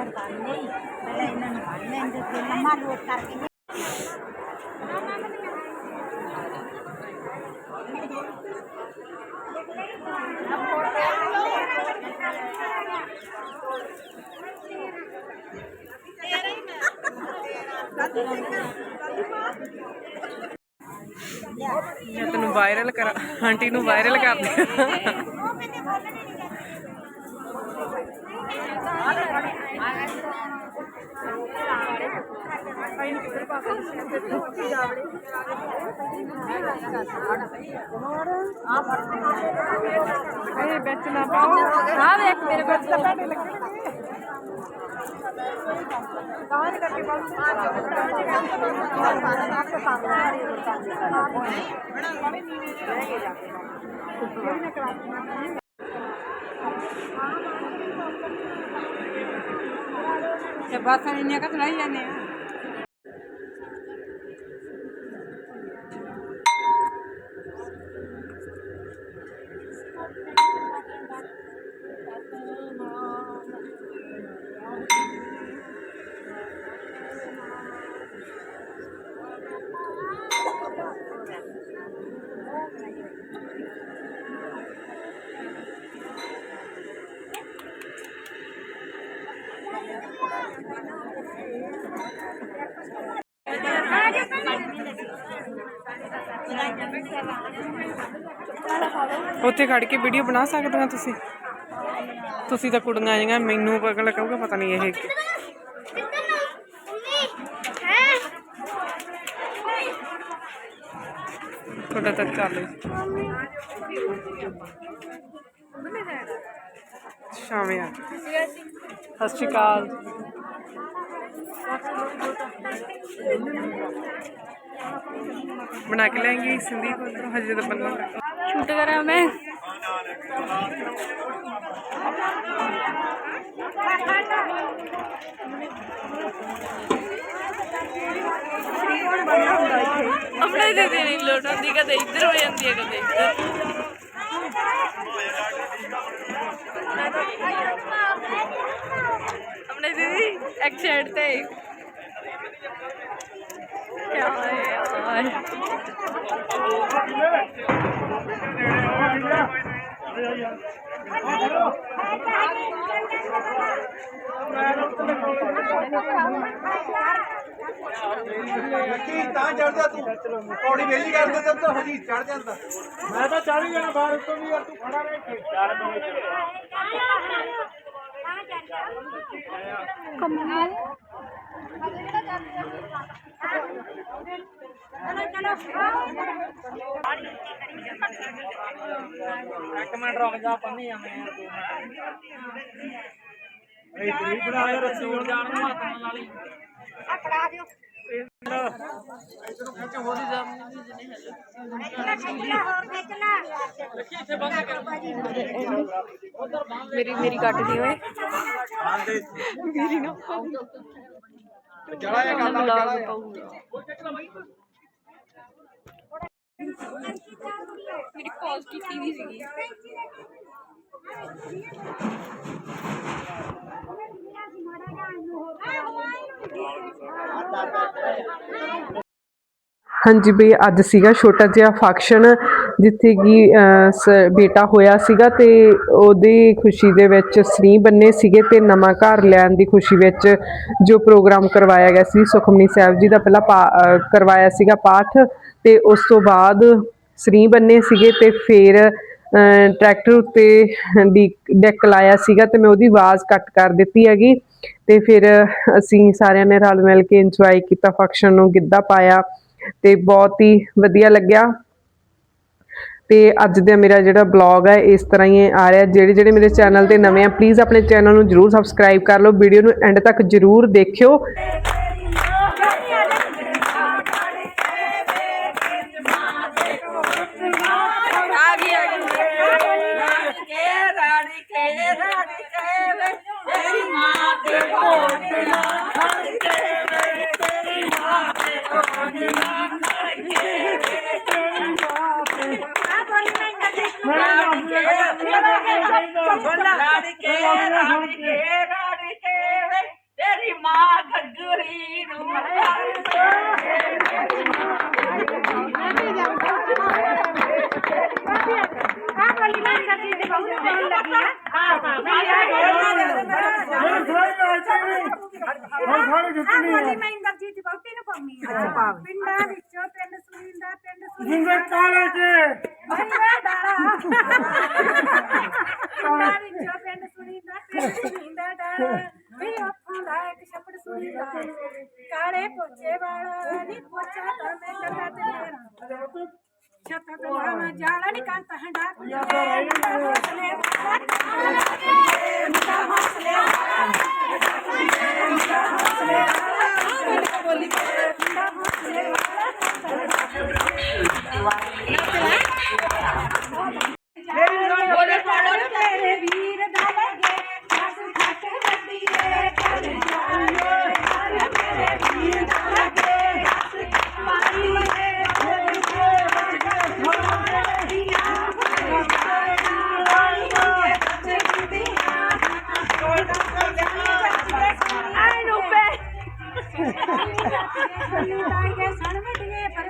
ਹੋਰ ਕਰ ਲਈ ਪਹਿਲਾਂ ਇਹਨਾਂ ਨੂੰ ਫੜ ਲੈਂਦੇ ਤੇ ਲੰਮਾ ਲੋਟ ਕਰਕੇ ਮੈਂ ਤੈਨੂੰ ਵਾਇਰਲ ਕਰ ਆਂਟੀ ਨੂੰ ਵਾਇਰਲ ਕਰ ਦੇ ਇਹ ਵਿੱਚ ਨਾ ਪਾਓ ਆ ਦੇਖ ਮੇਰੇ ਕੋਲ ਤਾਂ ਤੁਹਾਡੇ ਲੱਗੇ ਕਾਹਨ ਕਰਕੇ ਤੇ ਬਸ ਇੰਨੀਆਂ ਕਤ ਨਹੀਂ ਜਾਂਦੇ ਆ એ ભાષણ એને કચરા ને ਉੱਥੇ ਖੜ ਕੇ ਵੀਡੀਓ ਬਣਾ ਸਕਦੇ ਹੋ ਤੁਸੀਂ? ਤੁਸੀਂ ਤਾਂ ਕੁੜੀਆਂ ਆਈਆਂ ਮੈਨੂੰ ਪਗਲ ਕਹੂਗਾ, ਪਤਾ ਨਹੀਂ ਇਹ ਕੀ- ਤੁਹਾਡਾ ਤਾਂ ਚੱਲ ਸ਼ਾਮੇ ਸਤਿ ਸ਼੍ਰੀ ਅਕਾਲ। ਬਣਾ ਕੇ ਲੈਂਗੀ ਸਿੰਧੀ ਕੋਲ ਹਜੇ ਤਾਂ ਬੰਨਾ ਸ਼ੂਟ ਕਰਾਂ ਮੈਂ। ਆਪਣੇ ਦੇ ਦੇ ਨਹੀਂ ਲੋਟ ਹੁੰਦੀ, ਕਦੇ ਇੱਧਰ ਹੋ ਜਾਂਦੀ ਹੈ, ਕਦੇ ਇੱਧਰ। ਆਪਣੇ ਦੀਦੀ ਇੱਕ ਸਾਈਡ ਤੇ। ਯਾਰ ਕੀ ਤਾਂ ਚੜਦਾ ਤੂੰ ਪੌੜੀ ਵੇਲੀ ਕਰਦੇ ਤੇ ਤਾਂ ਹਜੀ ਚੜ ਜਾਂਦਾ ਮੈਂ ਤਾਂ ਚੜ ਹੀ ਜਾਣਾ ਬਾਹਰ ਉੱਤੋਂ ਵੀ ਯਾਰ ਤੂੰ ਖੜਾ ਰਹਿ ਕੇ। ਚਾਰ ਇੱਕ ਮਿੰਟ ਰੁਕ ਜਾ ਪੰਨੀ ਆਵੇਂ ਯਾਰ ਦੋ ਮਿੰਟ ਇਹ ਤਰੀ ਬਣਾ ਯਾਰ ਰੱਸੀ ਹੋਰ ਜਾਣ ਨੂੰ ਹੱਥ ਨਾਲ ਵਾਲੀ ਮੇਰੀ ਮੇਰੀ ਕੱਟਦੀ ਓਏ। ਚੜਾ ਜਾ ਕਰਦਾ ਚੜਾ ਮੇਰੀ ਪੌਜ਼ ਕੀਤੀ ਵੀ ਸੀਗੀ। ਹਾਂਜੀ ਬਈ ਅੱਜ ਸੀਗਾ ਛੋਟਾ ਜਿਹਾ ਫੰਕਸ਼ਨ ਜਿੱਥੇ ਕਿ ਸ- ਬੇਟਾ ਹੋਇਆ ਸੀਗਾ ਤੇ ਉਹਦੀ ਖੁਸ਼ੀ ਦੇ ਵਿੱਚ ਸਰੀ ਬੰਨੇ ਸੀਗੇ ਤੇ ਨਵਾਂ ਘਰ ਲੈਣ ਦੀ ਖੁਸ਼ੀ ਵਿੱਚ ਜੋ ਪ੍ਰੋਗਰਾਮ ਕਰਵਾਇਆ ਗਿਆ ਸੀ, ਸੁਖਮਨੀ ਸਾਹਿਬ ਜੀ ਦਾ ਪਹਿਲਾਂ ਪਾ- ਕਰਵਾਇਆ ਸੀਗਾ ਪਾਠ ਤੇ ਉਸ ਤੋਂ ਬਾਅਦ ਸਰੀ ਬੰਨੇ ਸੀਗੇ ਤੇ ਫਿਰ ਟਰੈਕਟਰ ਉੱਤੇ ਦੀ ਡੈਕ ਲਾਇਆ ਸੀਗਾ ਤੇ ਮੈਂ ਉਹਦੀ ਆਵਾਜ਼ ਕੱਟ ਕਰ ਦਿੱਤੀ ਹੈਗੀ ਤੇ ਫਿਰ ਅਸੀਂ ਸਾਰਿਆਂ ਨੇ ਰਲ ਮਿਲ ਕੇ ਇੰਜੋਏ ਕੀਤਾ ਫੰਕਸ਼ਨ ਨੂੰ ਗਿੱਧਾ ਪਾਇਆ ਤੇ ਬਹੁਤ ਹੀ ਵਧੀਆ ਲੱਗਿਆ। ਤੇ ਅੱਜ ਦਾ ਮੇਰਾ ਜਿਹੜਾ ਬਲੌਗ ਹੈ, ਇਸ ਤਰ੍ਹਾਂ ਹੀ ਆ ਰਿਹਾ। ਜਿਹੜੇ ਜਿਹੜੇ ਮੇਰੇ ਚੈਨਲ ਤੇ ਨਵੇਂ ਆ ਪਲੀਜ਼ ਆਪਣੇ ਚੈਨਲ ਨੂੰ ਜਰੂਰ ਸਬਸਕ੍ਰਾਈਬ ਕਰ ਲਓ। ਵੀਡੀਓ ਨੂੰ ਐਂਡ ਤੱਕ ਜਰੂਰ ਦੇਖਿਓ। ਰਾੜਕੇ ਰਾੜਕੇ ਰਾੜਕੇ ਵੇ ਤੇਰੀ ਮਾਂ ਗੱਗਰੀ ਨੂੰ ਕਾਲਜ ਕਾਲੇ ਪੋਚੇ ਵਾਲਾ ਨੀ ਪੋਚਾ ਤਾਂ ਮੈਂ ਕਰਦਾ ਤੇਰਾ ਛੱਤ ਤੋਂ ਆਵਾਂ ਜਾਣਾ ਨੀ ਕੰਤ ਹੰਡਾ ਕੁੱਲੇ ਬੋਲੀ ਤਾਂ ਇਹ ਸਣ ਮਿਟੀਏ ਪਰ